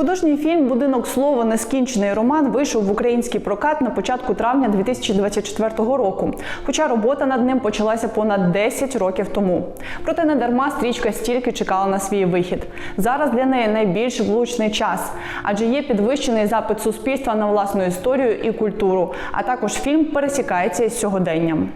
Художній фільм Будинок слова нескінчений роман вийшов в український прокат на початку травня 2024 року. Хоча робота над ним почалася понад 10 років тому. Проте не дарма стрічка стільки чекала на свій вихід. Зараз для неї найбільш влучний час, адже є підвищений запит суспільства на власну історію і культуру. А також фільм пересікається із сьогоденням.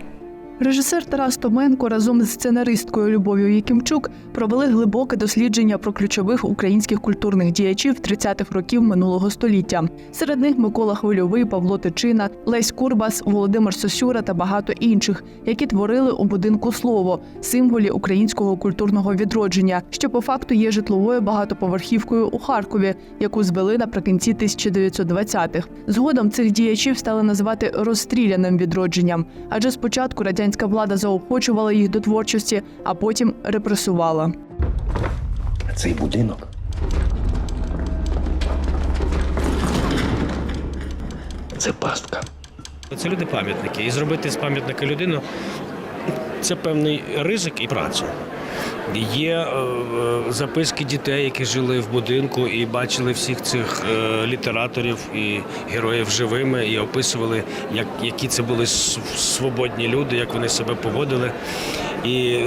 Режисер Тарас Томенко разом з сценаристкою Любов'ю Якимчук провели глибоке дослідження про ключових українських культурних діячів 30-х років минулого століття. Серед них Микола Хвильовий, Павло Тичина, Лесь Курбас, Володимир Сосюра та багато інших, які творили у будинку слово символі українського культурного відродження, що по факту є житловою багатоповерхівкою у Харкові, яку звели наприкінці 1920-х. Згодом цих діячів стали називати розстріляним відродженням, адже спочатку радянська влада заохочувала їх до творчості, а потім репресувала. Цей будинок. Це пастка. Це люди пам'ятники. І зробити з пам'ятника людину це певний ризик і праця. Є е, записки дітей, які жили в будинку і бачили всіх цих е, літераторів і героїв живими, і описували, як, які це були свободні люди, як вони себе поводили. І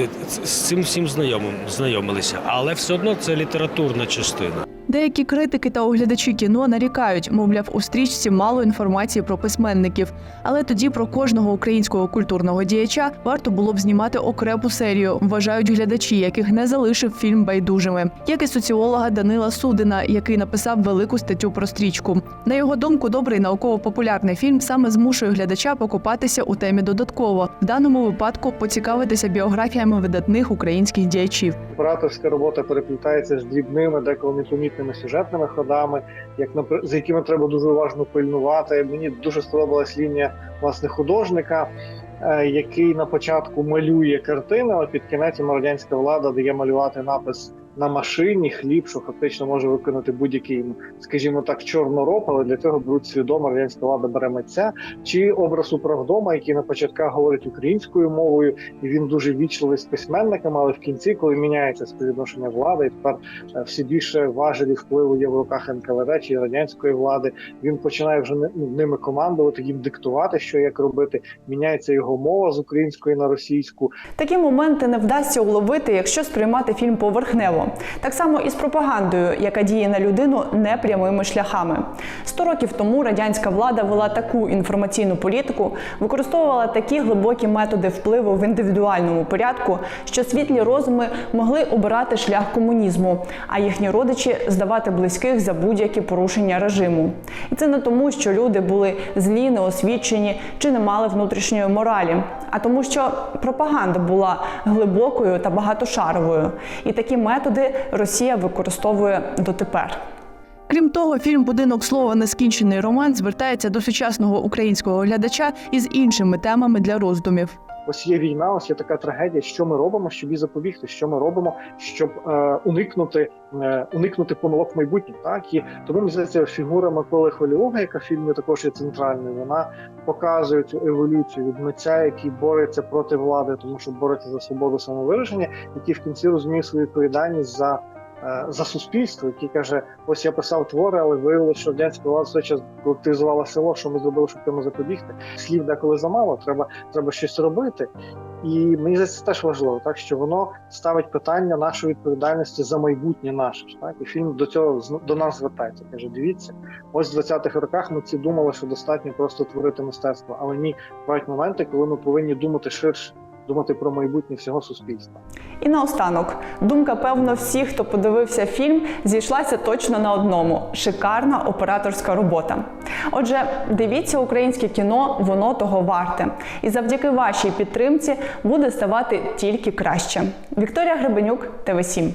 з цим всім знайомим, знайомилися. Але все одно це літературна частина. Деякі критики та оглядачі кіно нарікають, мовляв, у стрічці мало інформації про письменників. Але тоді про кожного українського культурного діяча варто було б знімати окрему серію, вважають глядачі, яких не залишив фільм байдужими, як і соціолога Данила Судина, який написав велику статтю про стрічку. На його думку, добрий науково-популярний фільм саме змушує глядача покопатися у темі додатково, в даному випадку поцікавитися біографіями видатних українських діячів. Операторська робота переплітається з дрібними, деколи непомітними сюжетними ходами, як за якими треба дуже уважно пильнувати. Мені дуже сподобалась лінія власне художника, е, який на початку малює картини, а під кінець радянська влада дає малювати напис на машині хліб, що фактично може виконати будь-який, скажімо так, чорнороб, але для цього беруть свідомо радянська влада бере митця. Чи образ управдома, який на початках говорить українською мовою, і він дуже вічливий з письменниками, але в кінці, коли міняється співвідношення влади, і тепер е, всі більше важелі впливу є в руках НКВД чи радянської влади. Він починає вже ну, ними командувати, їм диктувати, що як робити. Міняється його мова з української на російську. Такі моменти не вдасться уловити, якщо сприймати фільм поверхнево. Так само і з пропагандою, яка діє на людину непрямими шляхами. Сто років тому радянська влада вела таку інформаційну політику, використовувала такі глибокі методи впливу в індивідуальному порядку, що світлі розуми могли обирати шлях комунізму, а їхні родичі здавати близьких за будь-які порушення режиму. І це не тому, що люди були злі, неосвічені чи не мали внутрішньої моралі, а тому, що пропаганда була глибокою та багатошаровою. І такі методи Росія використовує дотепер. Крім того, фільм Будинок слова нескінчений роман звертається до сучасного українського глядача із іншими темами для роздумів. Ось є війна, ось є така трагедія. Що ми робимо, щоб її запобігти? Що ми робимо, щоб е, уникнути е, уникнути помилок в? Так і тому мені здається, фігура Миколи Хвильового, яка в фільмі також є центральною. Вона показує цю еволюцію від митця, який бореться проти влади, тому що бореться за свободу самовираження, який в кінці розуміє свою відповідальність за. Е, За суспільство, який каже: ось я писав твори, але виявилося, що радянська влада все час колективізувала село. Що ми зробили, щоб цьому запобігти? Слів деколи замало. Треба треба щось робити. І мені здається, це теж важливо, так що воно ставить питання нашої відповідальності за майбутнє наше. Так і фільм до цього до нас звертається. Каже: дивіться, ось в 20-х роках ми ці думали, що достатньо просто творити мистецтво. Але ні, бувають моменти, коли ми повинні думати ширше, думати про майбутнє всього суспільства. І наостанок, думка певно всіх, хто подивився фільм, зійшлася точно на одному: шикарна операторська робота. Отже, дивіться українське кіно, воно того варте. І завдяки вашій підтримці буде ставати тільки краще. Вікторія Гребенюк, ТВ 7